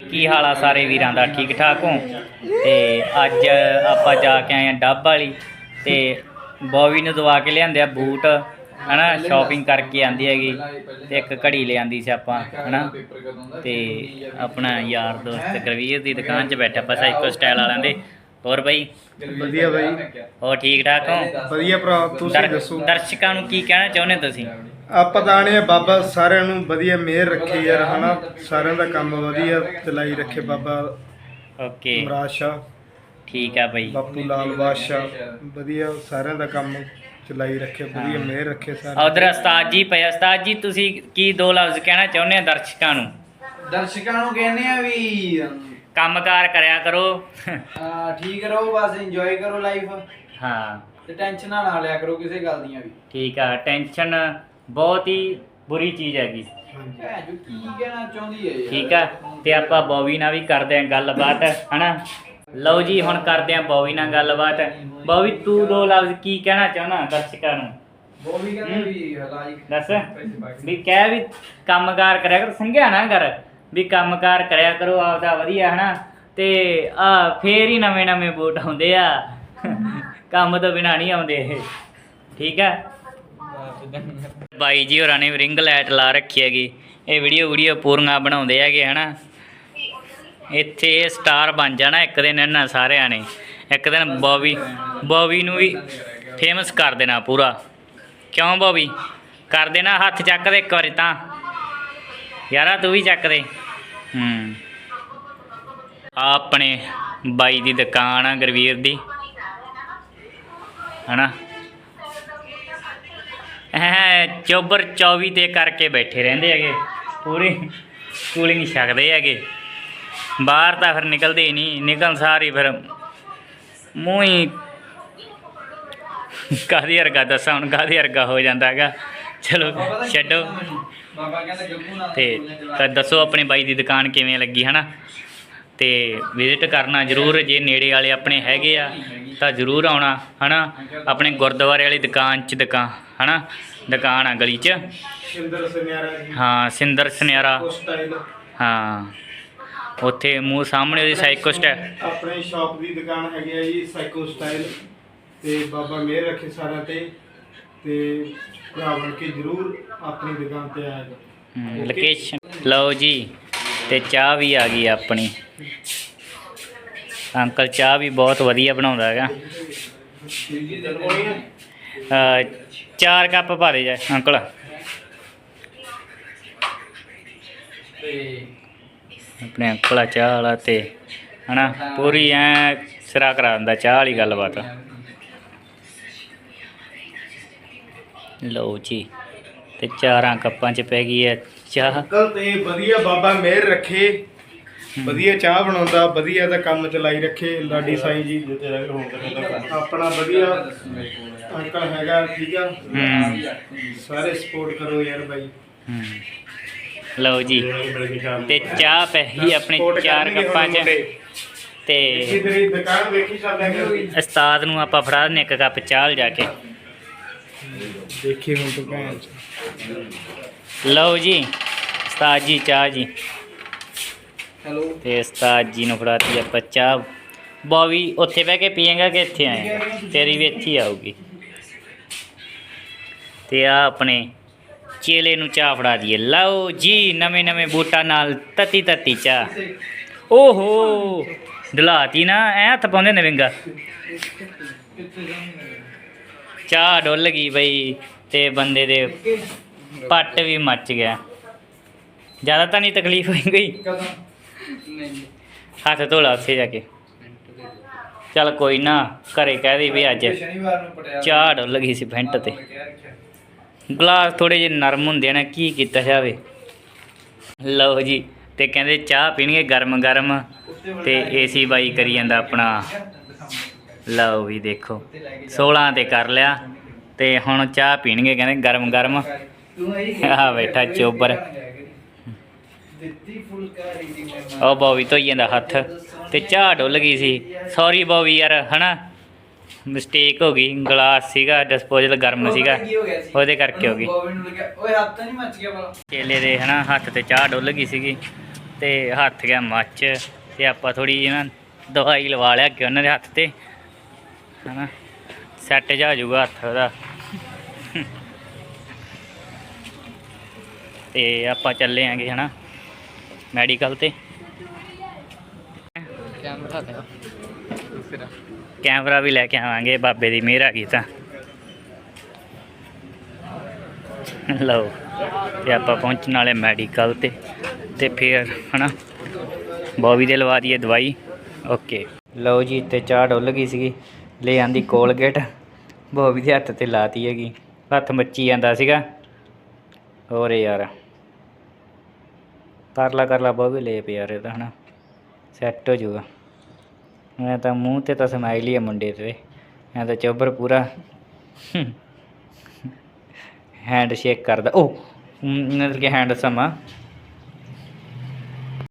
ਕੀ ਹਾਲ ਆ ਸਾਰੇ ਵੀਰਾਂ ਦਾ? ਠੀਕ ਠਾਕ ਹੋ? ਤੇ ਅੱਜ ਆਪਾਂ ਜਾ ਕੇ ਆਏ ਆ ਡੱਬ ਵਾਲੀ ਤੇ ਬੋਵੀ ਨੂੰ ਦਵਾ ਕੇ ਲਿਆਂਦੇ ਆ ਬੂਟ ਹਨਾ? ਸ਼ਾਪਿੰਗ ਕਰਕੇ ਆਂਦੀ ਹੈਗੀ ਤੇ ਇੱਕ ਘੜੀ ਲਿਆਂਦੀ ਸੀ ਆਪਾਂ ਹਨਾ? ਤੇ ਆਪਣਾ ਯਾਰ ਦੋਸਤ ਗੁਰਵੀਰ ਦੀ ਦੁਕਾਨ 'ਚ ਬੈਠਾ ਆਪਾਂ ਸਾਈਕੋ ਸਟਾਈਲ ਵਾਲਿਆਂ ਦੇ। ਹੋਰ ਬਈ? ਵਧੀਆ ਬਾਈ। ਹੋਰ ਠੀਕ ਠਾਕ ਹੋ? ਵਧੀਆ ਭਰਾ ਤੁਸੀਂ ਦੱਸੋ? ਦਰਸ਼ਕਾਂ ਨੂੰ ਕੀ ਕਹਿਣਾ ਚਾਹੁੰਦੇ ਤੁਸੀਂ? ਆਪਾਂ ਆ ਬਾਬਾ ਸਾਰਿਆਂ ਨੂੰ ਵਧੀਆ ਮਿਹਰ ਰੱਖੇ ਯਾਰ ਹਨਾ? ਸਾਰਿਆਂ ਦਾ ਕੰਮ ਵਧੀਆ ਚਲਾਈ ਰੱਖੇ ਬਾਬਾ ਓਕੇ। ਮਰਾਜ ਸ਼ਾਹ। ਠੀਕ ਆ ਬਈ। ਬਾਪੂ ਲਾਲ ਬਾਦਸ਼ਾਹ ਵਧੀਆ ਸਾਰਿਆਂ ਦਾ ਕੰਮ ਚਲਾਈ ਰੱਖੇ ਵਧੀਆ। ਮਿਹਰ ਰੱਖੇ ਸਾਰੇ ਉਧਰ ਉਸਤਾਦ ਜੀ ਪਏ ਉਸਤਾਦ ਜੀ ਤੁਸੀਂ ਕੀ ਦੋ ਲਫ਼ਜ਼ ਕਹਿਣਾ ਚਾਹੁੰਦੇ ਆ ਦਰਸ਼ਕਾਂ ਨੂੰ? ਦਰਸ਼ਕਾਂ ਨੂੰ ਕਹਿੰਦੇ ਆ ਵੀ ਕੰਮਕਾਰ ਕਰਿਆ ਕਰੋ। ਅਹ, ਠੀਕ ਰਹੋ ਬਸ ਇੰਜੋਏ ਕਰੋ ਲਾਈਫ ਹਾਂ। ਤੇ ਟੈਨਸ਼ਨਾਂ ਨਾ ਲਿਆ ਕਰੋ ਕਿਸੇ ਗੱਲ ਦੀਆਂ ਵੀ। ਠੀਕ ਆ ਟੈਨਸ਼ਨ ਬਹੁਤ ਹੀ ਬੁਰੀ ਚੀਜ਼ ਹੈਗੀ। ਭੈਣ ਜੋ ਕੀ ਕਹਿਣਾ ਚਾਹੁੰਦੀ ਹੈ ਯਾਰ ਠੀਕ ਆ ਤੇ ਆਪਾਂ ਬੋਵੀ ਨਾਲ ਵੀ ਕਰਦੇ ਆਂ ਗੱਲਬਾਤ ਹਨਾ? ਲਓ ਜੀ ਹੁਣ ਕਰਦੇ ਆਂ ਬੋਵੀ ਨਾਲ ਗੱਲਬਾਤ। ਬੋਵੀ ਤੂੰ ਦੋ ਲਫ਼ਜ਼ ਕੀ ਕਹਿਣਾ ਚਾਹੁੰਦਾ ਦਰਸ਼ਕਾਂ ਨੂੰ? ਉਹ ਵੀ ਕਹਿੰਦੇ ਵੀ ਹਲਾਈ ਦੱਸ। ਵੀ ਕਹਿ ਵੀ ਕੰਮਕਾਰ ਕਰਿਆ ਕਰ ਸੰਘਿਆ ਨਾ ਕਰ। ਵੀ ਕੰਮਕਾਰ ਕਰਿਆ ਕਰੋ ਆਪਦਾ ਵਧੀਆ ਹਨਾ? ਤੇ ਆ ਫੇਰ ਹੀ ਨਵੇਂ ਨਵੇਂ ਬੂਟ ਆਉਂਦੇ ਆ। ਕੰਮ ਤੋਂ ਬਿਨਾ ਨਹੀਂ ਆਉਂਦੇ ਇਹ। ਠੀਕ ਆ? ਬਾਈ ਜੀ ਹੋਰਾਂ ਨੇ ਰਿੰਗ ਲਾਈਟ ਲਾ ਰੱਖੀ ਹੈਗੀ। ਇਹ ਵੀਡੀਓ ਵੀਡੀਓ ਪੂਰੀਆਂ ਬਣਾਉਂਦੇ ਹੈਗੇ ਹਨਾ। ਇੱਥੇ ਇਹ ਸਟਾਰ ਬਣ ਜਾਣਾ ਇੱਕ ਦਿਨ ਇਹਨਾਂ ਸਾਰਿਆਂ ਨੇ। ਇੱਕ ਦਿਨ ਬੌਬੀ, ਬੋਬੀ ਨੂੰ ਵੀ ਫੇਮਸ ਕਰ ਦੇਣਾ ਪੂਰਾ। ਕਿਉਂ ਬੋਬੀ? ਕਰ ਦੇਣਾ, ਹੱਥ ਚੱਕ ਦੇ ਇੱਕ ਵਾਰੀ ਤਾਂ। ਯਾਰਾ ਤੂੰ ਵੀ ਚੱਕ ਦੇ। ਹੂੰ। ਆਪਣੇ ਬਾਈ ਦੀ ਦੁਕਾਨ ਆ ਗੁਰਵੀਰ ਦੀ। ਹਨਾ। ਐ ਚੋਬਰ 24 ਤੇ ਕਰਕੇ ਬੈਠੇ ਰਹਿੰਦੇ ਹੈਗੇ। ਪੂਰੀ ਕੂਲਿੰਗ ਛਕਦੇ ਹੈਗੇ। ਬਾਹਰ ਤਾਂ ਫਿਰ ਨਿਕਲਦੇ ਹੀ ਨਹੀਂ, ਨਿਕਲਣ ਸਾਰੀ ਫਿਰ ਮੂੰਹ ਹੀ ਕਾਦੀ ਵਰਗਾ ਦੱਸਾਂ, ਹੁਣ ਕਾਦੀ ਵਰਗਾ ਹੋ ਜਾਂਦਾ ਹੈਗਾ। ਚਲੋ, ਛੱਡੋ। ਬਾਬਾ ਤੇ ਤਾਂ ਦੱਸੋ ਆਪਣੇ ਬਾਈ ਦੀ ਦੁਕਾਨ ਕਿਵੇਂ ਲੱਗੀ, ਹਨਾ? ਤੇ ਵਿਜ਼ਿਟ ਕਰਨਾ ਜ਼ਰੂਰ, ਜੇ ਨੇੜੇ ਵਾਲੇ ਆਪਣੇ ਹੈਗੇ ਆ, ਤਾਂ ਜ਼ਰੂਰ ਆਉਣਾ, ਹਨਾ? ਆਪਣੇ ਗੁਰਦੁਆਰੇ ਵਾਲੀ ਦੁਕਾਨ 'ਚ ਦੁਕਾਨ ਹਨਾ ਦੁਕਾਨ ਆ ਗਲੀ 'ਚ। ਸ਼ਿੰਦਰ ਸੁਨਿਆਰਾ ਜੀ। ਹਾਂ ਸਿੰਦਰ ਸੁਨਿਆਰਾ। ਸਟਾਈਲ ਹਾਂ ਉੱਥੇ ਮੂੰਹ ਸਾਹਮਣੇ ਉਹਦੀ ਸਾਈਕੋ ਸਟੈ ਆਪਣੇ ਸ਼ਾਪ ਦੀ ਦੁਕਾਨ ਹੈਗੀ ਆ ਜੀ ਸਾਈਕੋ ਸਟਾਈਲ ਤੇ ਬਾਬਾ ਮਿਹਰ ਰੱਖੇ ਸਾਰਿਆਂ ਤੇ। ਤੇ ਭਰਾ ਬਣ ਕੇ ਜ਼ਰੂਰ ਆਪਣੀ ਦੁਕਾਨ ਤੇ ਆਇਆ ਕਰੋ ਲੋਕੇਸ਼ਨ ਲਓ ਜੀ ਤੇ ਚਾਹ ਵੀ ਆ ਗਈ ਆਪਣੀ। ਅੰਕਲ ਚਾਹ ਵੀ ਬਹੁਤ ਵਧੀਆ ਬਣਾਉਂਦਾ ਹੈਗਾ। ਚਾਰ ਕੱਪ ਪਾ ਦੇ ਜਾ ਅੰਕਲ। ਤੇ ਆਪਣੇ ਅੰਕਲ ਆ ਚਾਹ ਵਾਲਾ ਤੇ ਹਨਾ? ਪੂਰੀ ਐ ਸਿਰਾ ਕਰਾ ਦਿੰਦਾ ਚਾਹ ਵਾਲੀ ਗੱਲਬਾਤ। ਲਓ ਜੀ ਤੇ ਚਾਰਾਂ ਕੱਪਾਂ 'ਚ ਪੈ ਗਈ ਹੈ ਚਾਹ। ਅੰਕਲ ਤੇ ਵਧੀਆ ਬਾਬਾ ਮਿਹਰ ਰੱਖੇ। ਵਧੀਆ ਚਾਹ ਬਣਾਉਂਦਾ ਵਧੀਆ ਦਾ ਕੰਮ ਚਲਾਈ ਰੱਖੇ ਲਾਡੀ ਸਾਈਂ ਜੀ। ਆਪਣਾ ਵਧੀਆ ਅੰਕਲ ਹੈਗਾ ਠੀਕ ਆ? ਹੂੰ। ਸਾਰੇ ਸਪੋਰਟ ਕਰੋ ਯਾਰ ਬਾਈ। ਹੂੰ। ਲਓ ਜੀ ਤੇ ਚਾਹ ਪੈ ਗਈ ਆਪਣੇ ਚਾਰ ਕੱਪਾਂ 'ਚ। ਤੇ ਦੇਖੀ ਤੇਰੀ ਦੁਕਾਨ ਵੇਖੀ ਚੱਲਾਂਗੇ ਉਸਤਾਦ ਨੂੰ ਆਪਾਂ ਫੜਾ ਦਿੰਦੇ ਇੱਕ ਕੱਪ ਚਾਹ ਲਿਜਾ ਕੇ। ਦੇਖੀ ਹੁਣ ਤੂੰ ਭੈਣ ਲਓ ਜੀ ਉਸਤਾਦ ਜੀ ਚਾਹ ਜੀ। ਹੈਲੋ। ਤੇ ਉਸਤਾਦ ਜੀ ਨੂੰ ਫੜਾਤੀ ਆਪਾਂ ਚਾਹ। ਬੋਵੀ ਉੱਥੇ ਬਹਿ ਕੇ ਪੀਏਗਾ ਕਿ ਇੱਥੇ ਆਏਗਾ? ਤੇਰੀ ਵੀ ਇੱਥੇ ਆਊਗੀ। ਤੇ ਆ ਆਪਣੇ ਚੇਲੇ ਨੂੰ ਚਾਹ ਫੜਾ ਦਈਏ। ਲਓ ਜੀ ਨਵੇਂ ਨਵੇਂ ਬੂਟਾਂ ਨਾਲ ਤਤੀ ਤਤੀ ਚਾਹ। ਓਹੋ! ਡਲਾਤੀ ਨਾ ਐ ਹੱਥ ਪਾਉਂਦੇ ਨੇ ਵਿੰਗਾ। ਚਾਹ ਡੁੱਲ ਗਈ ਬਈ ਤੇ ਬੰਦੇ ਦੇ ਪੱਟ ਵੀ ਮੱਚ ਗਿਆ। ਜ਼ਿਆਦਾ ਤਾਂ ਨਹੀਂ ਤਕਲੀਫ ਹੋਈ ਗਈ ਨਹੀਂ ਹੱਥ ਧੋਲਾ ਉੱਥੇ ਜਾ ਕੇ। ਚੱਲ ਕੋਈ ਨਾ, ਘਰੇ ਕਹਿ ਦੇ ਵੀ ਅੱਜ ਸ਼ਨੀਵਾਰ ਨੂੰ ਪਟਿਆਲਾ ਚਾਹ ਡੁੱਲ ਗਈ ਸੀ ਫੈਂਟ ਤੇ। ਗਲਾਸ ਥੋੜੇ ਜਿਹੇ ਨਰਮ ਹੁੰਦੇ ਨੇ, ਕੀ ਕੀਤਾ ਜਾਵੇ। ਲਓ ਜੀ, ਤੇ ਕਹਿੰਦੇ ਚਾਹ ਪੀਣਗੇ ਗਰਮ ਗਰਮ ਤੇ ਏਸੀ ਬਾਈ ਕਰੀ ਜਾਂਦਾ ਆਪਣਾ। ਲਓ ਵੀ ਦੇਖੋ 16 ਤੇ ਕਰ ਲਿਆ, ਤੇ ਹੁਣ ਚਾਹ ਪੀਣਗੇ ਕਹਿੰਦੇ ਗਰਮ ਗਰਮ ਤੂੰ ਆਹ ਬੈਠਾ ਚੋਬਰ। ਦਿੱਤੀ ਫੁਲਕਾਰੀ ਦੀ ਮੈਂ ਉਹ ਬੋਵੀ ਧੋਈ ਜਾਂਦਾ ਹੱਥ ਤੇ ਚਾਹ ਡੁੱਲ ਗਈ ਸੀ। ਸੌਰੀ ਬੋਵੀ ਯਾਰ ਹਨਾ? ਮਿਸਟੇਕ ਹੋ ਗਈ ਗਲਾਸ ਸੀਗਾ ਡਿਸਪੋਜ਼ਲ ਗਰਮ ਸੀਗਾ। ਉਹਦੇ ਕਰਕੇ ਹੋ ਗਈ। ਬੋਬੀ ਨੂੰ ਲੱਗਿਆ ਓਏ ਹੱਥ ਤਾਂ ਨਹੀਂ ਮੱਚ ਗਿਆ ਵਾਲਾ ਕੇਲੇ ਦੇ ਹਨਾ ਹੱਥ ਤੇ ਚਾਹ ਡੁੱਲ ਗਈ ਸੀਗੀ ਤੇ ਹੱਥ ਗਿਆ ਮੱਚ ਤੇ ਆਪਾਂ ਥੋੜੀ ਜਿਹੀ ਨਾ ਦਵਾਈ ਲਵਾ ਲਿਆ ਕਿ ਉਹਨਾਂ ਦੇ ਹੱਥ ਤੇ ਹਨਾ? ਸੈੱਟ ਜਾ ਜਾਊਗਾ ਹੱਥ ਉਹਦਾ। ਤੇ ਆਪਾਂ ਚੱਲੇ ਆਂਗੇ ਹਨਾ? ਮੈਡੀਕਲ ਤੇ। ਕੈਮਰਾ ਤੇ ਦੂਸਰਾ ਕੈਮਰਾ ਵੀ ਲੈ ਕੇ ਆਵਾਂਗੇ ਬਾਬੇ ਦੀ ਮਿਹਰ ਆ ਗਈ ਤਾਂ। ਲਓ ਤੇ ਆਪਾਂ ਪਹੁੰਚਣ ਵਾਲੇ ਮੈਡੀਕਲ ਤੇ। ਤੇ ਫਿਰ ਹਨਾ ਬੋਬੀ ਦੇ ਲਵਾ ਦਈਏ ਦਵਾਈ। ਓਕੇ। ਲਓ ਜੀ ਤੇ ਚਾਹ ਡੁੱਲ ਗਈ ਸੀਗੀ। ਲੈ ਆਂਦੀ ਕੋਲਗੇਟ। ਬੋਬੀ ਦੇ ਹੱਥ ਤੇ ਲਾਤੀ ਹੈਗੀ। ਹੱਥ ਮੱਚੀ ਜਾਂਦਾ ਸੀਗਾ। ਹੋਰ ਯਾਰ। ਕਰਲਾ ਕਰਲਾ ਬੋਬੀ ਲੈ ਪਿਆ ਯਾਰ ਇਹਦਾ ਹਨਾ ਸੈੱਟ ਹੋ ਜਾਊਗਾ। ਮੈਂ ਤਾਂ ਮੂੰਹ ਤੇ ਤਾਂ ਸਮਾਈਲ ਹੀ ਆ ਮੁੰਡੇ ਤੇ। ਮੈਂ ਤਾਂ ਚੋਬਰ ਪੂਰਾ ਹੈਂਡ ਸ਼ੇਕ ਕਰਦਾ। ਉਹ ਮਤਲਬ ਕਿ ਹੈਂਡ ਸਮਾ।